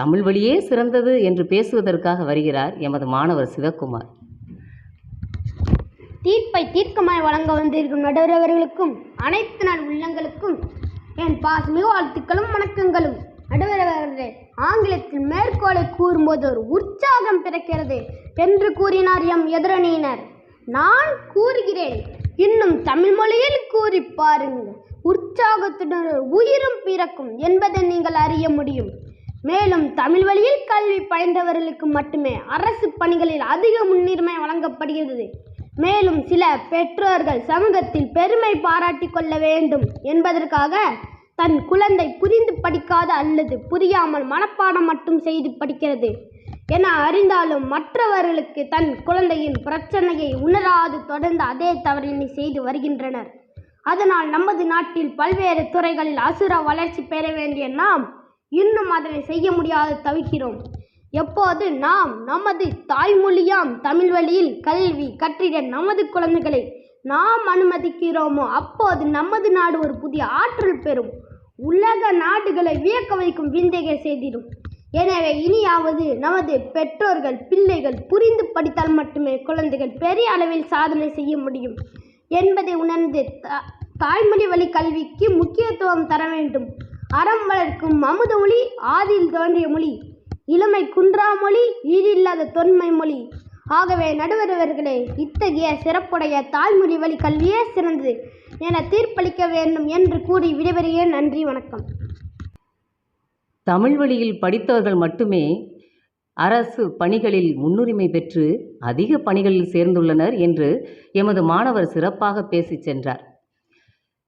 தமிழ் வழியே சிறந்தது என்று பேசுவதற்காக வருகிறார் எமது மாணவர் சிவக்குமார் தீர்ப்பை தீர்க்கமாய் வழங்க வந்திருக்கும் நடுவர் அவர்களுக்கும் அனைத்து நாள் உள்ளங்களுக்கும் என் பாசமிகு வாழ்த்துக்களும் வணக்கங்களும். நடுவர் அவர்களே ஆங்கிலத்தில் மேற்கோளை கூறும்போது ஒரு உற்சாகம் பிறக்கிறது என்று கூறினார் எம் எதிரணியினர். நான் கூறுகிறேன் இன்னும் தமிழ் மொழியில் கூறி பாருங்கள். உற்சாகத்துடன் உயிரும் பிறக்கும் என்பதை நீங்கள் அறிய முடியும். மேலும் தமிழ் வழியில் கல்வி பயின்றவர்களுக்கு மட்டுமே அரசு பணிகளில் அதிக முன்னுரிமை வழங்கப்படுகிறது மேலும் சில பெற்றோர்கள் சமூகத்தில் பெருமை பாராட்டிக் கொள்ள வேண்டும் என்பதற்காக தன் குழந்தை புரிந்து படிக்காத அல்லது புரியாமல் மனப்பாடம் மட்டும் செய்து படிக்கிறது. என அறிந்தாலும் மற்றவர்களுக்கு தன் குழந்தையின் பிரச்சனையை உணராது தொடர்ந்து அதே தவறினை செய்து வருகின்றனர். அதனால் நமது நாட்டில் பல்வேறு துறைகளில் அசுர வளர்ச்சி பெற வேண்டிய நாம் இன்னும் அதனை செய்ய முடியாது தவிக்கிறோம். எப்போது நாம் நமது தாய்மொழியாம் தமிழ் வழியில் கல்வி கற்றிட நமது குழந்தைகளை நாம் அனுமதிக்கிறோமோ அப்போது நமது நாடு ஒரு புதிய ஆற்றல் பெறும். உலக நாடுகளை வியக்க வைக்கும் விந்தையை செய்திடும். எனவே இனியாவது நமது பெற்றோர்கள் பிள்ளைகள் புரிந்து படித்தால் மட்டுமே குழந்தைகள் பெரிய அளவில் சாதனை செய்ய முடியும் என்பதை உணர்ந்து தா- தாய்மொழி வழி கல்விக்கு முக்கியத்துவம் தர வேண்டும். அறம் வளர்க்கும் அமுத மொழி ஆதியில் தோன்றிய மொழி. இளமை குன்றா மொழி ஈடில்லாத தொன்மை மொழி. ஆகவே நடுவரவர்களே இத்தகைய சிறப்புடைய தாய்மொழி வழி கல்வியே சிறந்தது என தீர்ப்பளிக்க வேண்டும் என்று கூறி விடைபெறுகிறேன். நன்றி வணக்கம். தமிழ் வழியில் படித்தவர்கள் மட்டுமே அரசு பணிகளில் முன்னுரிமை பெற்று அதிக பணிகளில் சேர்ந்துள்ளனர் என்று எமது மாணவர் சிறப்பாக பேசிச் சென்றார்.